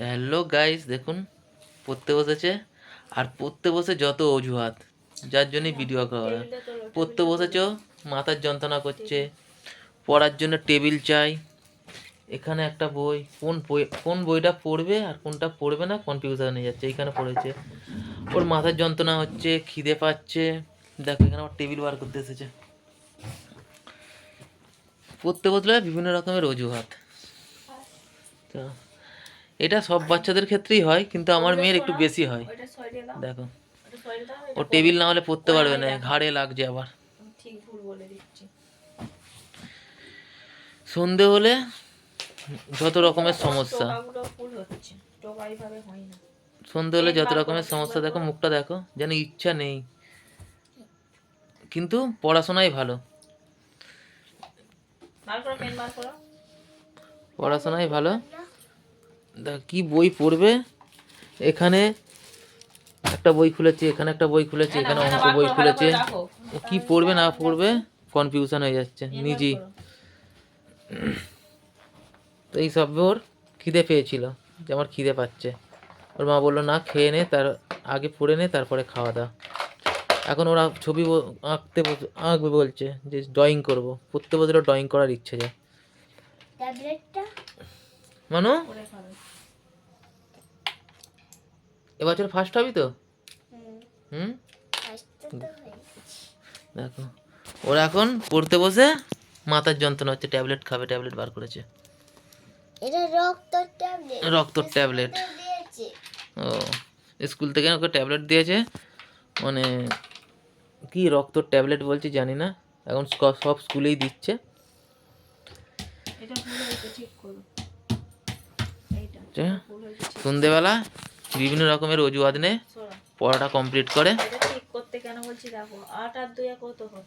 Hello guys দেখুন, পড়তে বসেছে। আর পড়তে বসে যত অজুহাত, যার জন্যই ভিডিও করা পড়তে বসেছ, মাথার যন্ত্রণা করছে, পড়ার জন্য টেবিল চাই, এখানে একটা বই, কোন বই, কোন বইটা পড়বে আর কোনটা পড়বে না কনফিউশন যাচ্ছে, এইখানে পড়েছে। ওর মাথার যন্ত্রণা হচ্ছে, খিদে পাচ্ছে। দেখো, এখানে আমার টেবিল বার করতে এসেছে। পড়তে বসলে বিভিন্ন রকমের অজুহাত। তো এটা সব বাচ্চাদের ক্ষেত্রেই হয় কিন্তু আমার মেয়ের একটু বেশি হয়। দেখো। ও টেবিল না হলে পড়তে পারবে না ঘাড়ে লাগছে আবার। সন্ধে হলে যত রকমের সমস্যা। সন্ধে হলে যত রকমের সমস্যা দেখো। মুখটা দেখো যেন ইচ্ছা নেই। কিন্তু পড়াশোনাই ভালো। পড়াশোনাই ভালো। কি বই পড়বে? এখানে একটা বই খুলেছে এখানে একটা বই খুলেছে এখানে অঙ্ক বই খুলেছে। কি পড়বে না পড়বে? কনফিউশন হয়ে যাচ্ছে নিজেই। তো এই সব ওর খিদে পেয়েছিল যে আমার খিদে পাচ্ছে। ওর মা বলল না খেয়ে নে তার আগে পড়ে নে তারপরে খাওয়া দাওয়া এখন ওরা ছবি আঁকতে আঁকবে বলছে যে ড্রয়িং করব। পড়তে বছর ড্রয়িং করার ইচ্ছে যায়। ট্যাবলেটটা মানু? এবছর ফার্স্ট হবি তো? হুম। হুম আসতে তো দেখো। ওরা এখন পড়তে বসে মাথার যন্ত্রণা হচ্ছে ট্যাবলেট খাবে ট্যাবলেট বার করেছে। এটা রক্ত ট্যাবলেট। রক্তর ট্যাবলেট। ও স্কুল থেকে ওকে ট্যাবলেট দিয়েছে। মানে কি রক্তর ট্যাবলেট বলছি জানি না। এখন সব স্কুলেই দিচ্ছে। সন্ধেবেলা বিভিন্ন রকমের অজুহাত নিয়ে পড়াটা কমপ্লিট করে। ঠিক করতে কেন বলছি দেখো? আট আর দুই কত হয়?